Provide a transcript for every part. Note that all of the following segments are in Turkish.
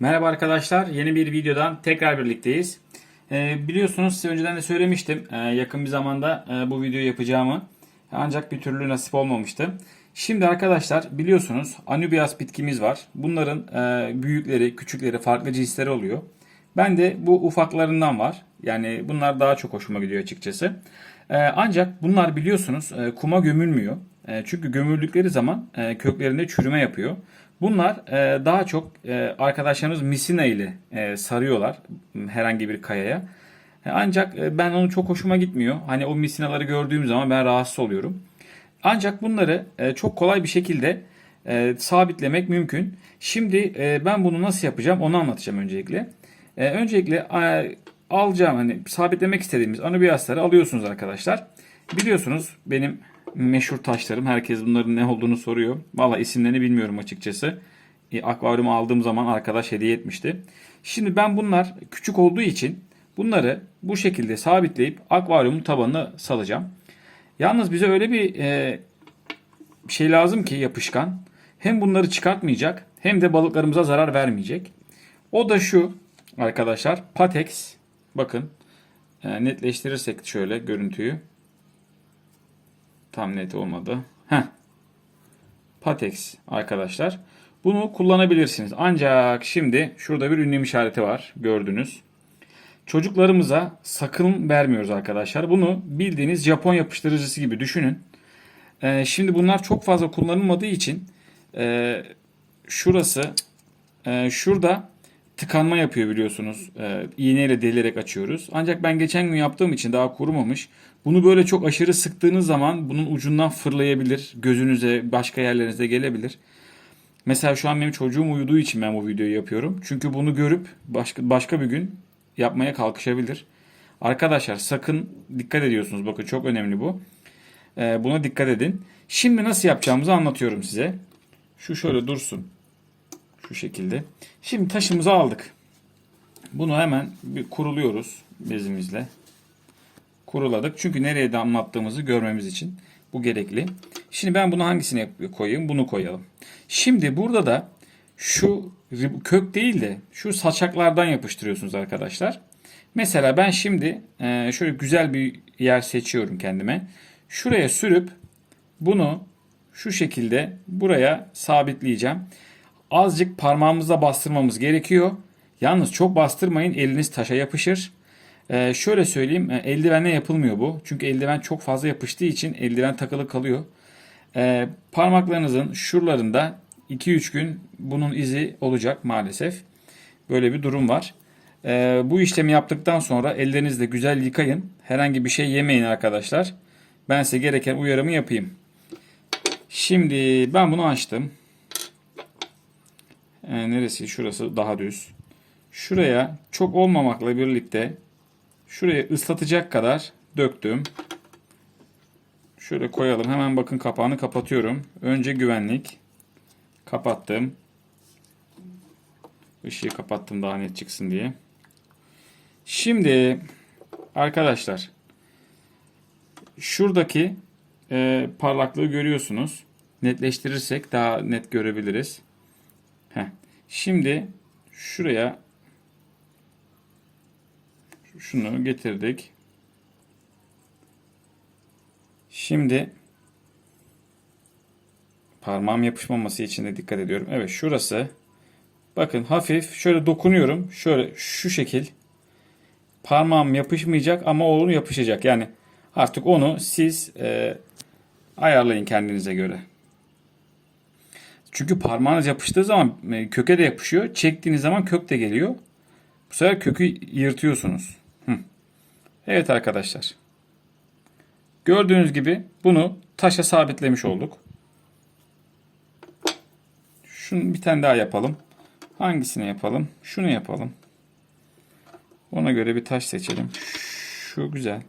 Merhaba arkadaşlar, yeni bir videodan tekrar birlikteyiz. Ee, biliyorsunuz size önceden de söylemiştim ee, yakın bir zamanda e, bu videoyu yapacağımı. Ancak bir türlü nasip olmamıştı. Şimdi arkadaşlar biliyorsunuz Anubias bitkimiz var. Bunların e, büyükleri, küçükleri, farklı cinsleri oluyor. Ben de bu ufaklarından var. Yani bunlar daha çok hoşuma gidiyor açıkçası. Ee, ancak bunlar biliyorsunuz e, kuma gömülmüyor. E, çünkü gömüldükleri zaman e, köklerinde çürüme yapıyor. Bunlar e, daha çok e, arkadaşlarımız misina ile e, sarıyorlar herhangi bir kayaya. E, ancak e, ben onu çok hoşuma gitmiyor. Hani o misinaları gördüğüm zaman ben rahatsız oluyorum. Ancak bunları e, çok kolay bir şekilde e, sabitlemek mümkün. Şimdi e, ben bunu nasıl yapacağım onu anlatacağım öncelikle. E, öncelikle e, alacağım hani sabitlemek istediğimiz anubiyasları alıyorsunuz arkadaşlar. Biliyorsunuz benim meşhur taşlarım. Herkes bunların ne olduğunu soruyor. Valla isimlerini bilmiyorum açıkçası. E, akvaryum aldığım zaman arkadaş hediye etmişti. Şimdi ben bunlar küçük olduğu için bunları bu şekilde sabitleyip akvaryumun tabanına salacağım. Yalnız bize öyle bir e, şey lazım ki yapışkan. Hem bunları çıkartmayacak hem de balıklarımıza zarar vermeyecek. O da şu arkadaşlar Patex. Bakın e, netleştirirsek şöyle görüntüyü. Tam net olmadı. Heh. Patex arkadaşlar. Bunu kullanabilirsiniz. Ancak şimdi şurada bir ünlem işareti var. Gördünüz. Çocuklarımıza sakın vermiyoruz arkadaşlar. Bunu bildiğiniz Japon yapıştırıcısı gibi düşünün. Ee, şimdi bunlar çok fazla kullanılmadığı için e, şurası e, şurada tıkanma yapıyor biliyorsunuz. E, iğneyle delerek açıyoruz. Ancak ben geçen gün yaptığım için daha kurumamış. Bunu böyle çok aşırı sıktığınız zaman bunun ucundan fırlayabilir. Gözünüze, başka yerlerinize gelebilir. Mesela şu an benim çocuğum uyuduğu için ben bu videoyu yapıyorum. Çünkü bunu görüp başka başka bir gün yapmaya kalkışabilir. Arkadaşlar sakın dikkat ediyorsunuz. Bakın çok önemli bu. Ee, buna dikkat edin. Şimdi nasıl yapacağımızı anlatıyorum size. Şu şöyle dursun. Şu şekilde. Şimdi taşımızı aldık. Bunu hemen bir kuruluyoruz bezimizle. Kuruladık. Çünkü nereye damlattığımızı görmemiz için bu gerekli. Şimdi ben bunu hangisine koyayım? Bunu koyalım. Şimdi burada da şu kök değil de şu saçaklardan yapıştırıyorsunuz arkadaşlar. Mesela ben şimdi e, şöyle güzel bir yer seçiyorum kendime. Şuraya sürüp bunu şu şekilde buraya sabitleyeceğim. Azıcık parmağımızla bastırmamız gerekiyor. Yalnız çok bastırmayın eliniz taşa yapışır. Ee, şöyle söyleyeyim e, eldivenle yapılmıyor bu. Çünkü eldiven çok fazla yapıştığı için eldiven takılı kalıyor. Ee, parmaklarınızın şuralarında 2-3 gün bunun izi olacak maalesef. Böyle bir durum var. Ee, bu işlemi yaptıktan sonra ellerinizle güzel yıkayın. Herhangi bir şey yemeyin arkadaşlar. Ben size gereken uyarımı yapayım. Şimdi ben bunu açtım. Ee, neresi? Şurası daha düz. Şuraya çok olmamakla birlikte şuraya ıslatacak kadar döktüm. Şöyle koyalım. Hemen bakın kapağını kapatıyorum. Önce güvenlik. Kapattım. Işığı kapattım daha net çıksın diye. Şimdi arkadaşlar şuradaki e, parlaklığı görüyorsunuz. Netleştirirsek daha net görebiliriz. Heh. Şimdi şuraya şunu getirdik. Şimdi parmağım yapışmaması için de dikkat ediyorum. Evet şurası. Bakın hafif şöyle dokunuyorum. Şöyle şu şekil. Parmağım yapışmayacak ama oğlum yapışacak. Yani artık onu siz e, ayarlayın kendinize göre. Çünkü parmağınız yapıştığı zaman e, köke de yapışıyor. Çektiğiniz zaman kök de geliyor. Bu sefer kökü yırtıyorsunuz. Evet arkadaşlar. Gördüğünüz gibi bunu taşa sabitlemiş olduk. Şunu bir tane daha yapalım. Hangisini yapalım? Şunu yapalım. Ona göre bir taş seçelim. Şu güzel.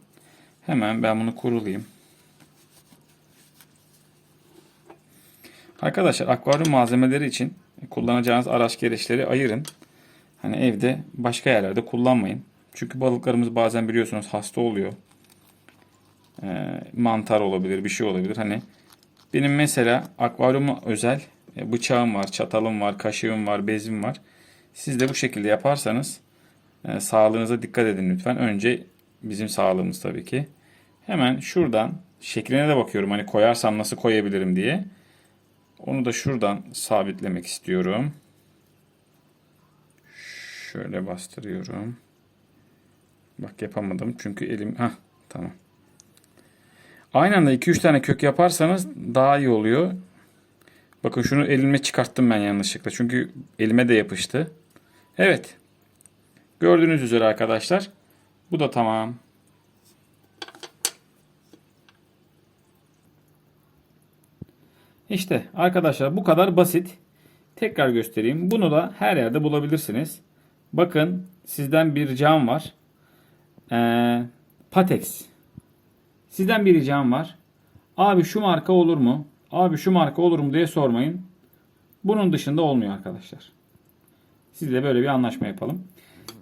Hemen ben bunu kurulayım. Arkadaşlar akvaryum malzemeleri için kullanacağınız araç gereçleri ayırın. Hani evde başka yerlerde kullanmayın. Çünkü balıklarımız bazen biliyorsunuz hasta oluyor. Ee, mantar olabilir, bir şey olabilir. Hani benim mesela akvaryuma özel e, bıçağım var, çatalım var, kaşığım var, bezim var. Siz de bu şekilde yaparsanız e, sağlığınıza dikkat edin lütfen. Önce bizim sağlığımız tabii ki. Hemen şuradan şekline de bakıyorum. Hani koyarsam nasıl koyabilirim diye. Onu da şuradan sabitlemek istiyorum. Şöyle bastırıyorum. Bak yapamadım çünkü elim... Hah tamam. Aynı anda 2-3 tane kök yaparsanız daha iyi oluyor. Bakın şunu elime çıkarttım ben yanlışlıkla. Çünkü elime de yapıştı. Evet. Gördüğünüz üzere arkadaşlar. Bu da tamam. İşte arkadaşlar bu kadar basit. Tekrar göstereyim. Bunu da her yerde bulabilirsiniz. Bakın sizden bir ricam var. Ee, Patex. Sizden bir ricam var. Abi şu marka olur mu? Abi şu marka olur mu diye sormayın. Bunun dışında olmuyor arkadaşlar. Sizle böyle bir anlaşma yapalım.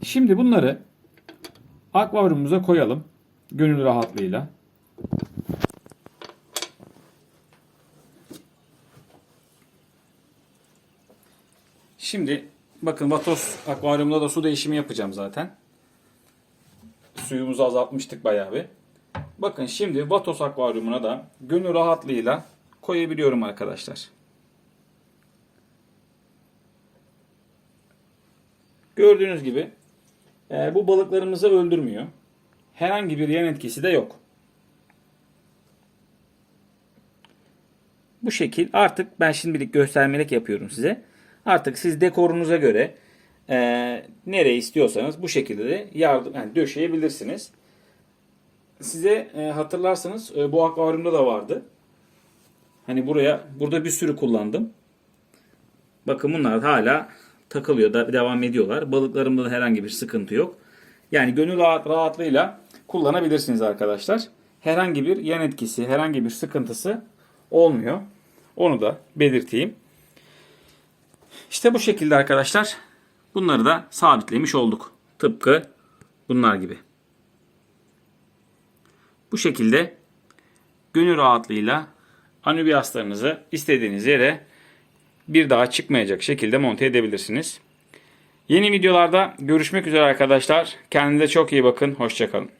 Şimdi bunları akvaryumumuza koyalım. Gönül rahatlığıyla. Şimdi bakın Vatos akvaryumda da su değişimi yapacağım zaten. Suyumuzu azaltmıştık bayağı bir. Bakın şimdi Vatos akvaryumuna da gönül rahatlığıyla koyabiliyorum arkadaşlar. Gördüğünüz gibi e, bu balıklarımızı öldürmüyor. Herhangi bir yan etkisi de yok. Bu şekil artık ben şimdilik göstermelik yapıyorum size. Artık siz dekorunuza göre e, nereye istiyorsanız bu şekilde de yardım yani döşeyebilirsiniz. Size e, hatırlarsanız e, bu akvaryumda da vardı. Hani buraya burada bir sürü kullandım. Bakın bunlar hala takılıyor da devam ediyorlar. Balıklarımda da herhangi bir sıkıntı yok. Yani gönül rahat, rahatlığıyla kullanabilirsiniz arkadaşlar. Herhangi bir yan etkisi, herhangi bir sıkıntısı olmuyor. Onu da belirteyim. İşte bu şekilde arkadaşlar. Bunları da sabitlemiş olduk. Tıpkı bunlar gibi. Bu şekilde gönül rahatlığıyla anübiyaslarınızı istediğiniz yere bir daha çıkmayacak şekilde monte edebilirsiniz. Yeni videolarda görüşmek üzere arkadaşlar. Kendinize çok iyi bakın. Hoşçakalın.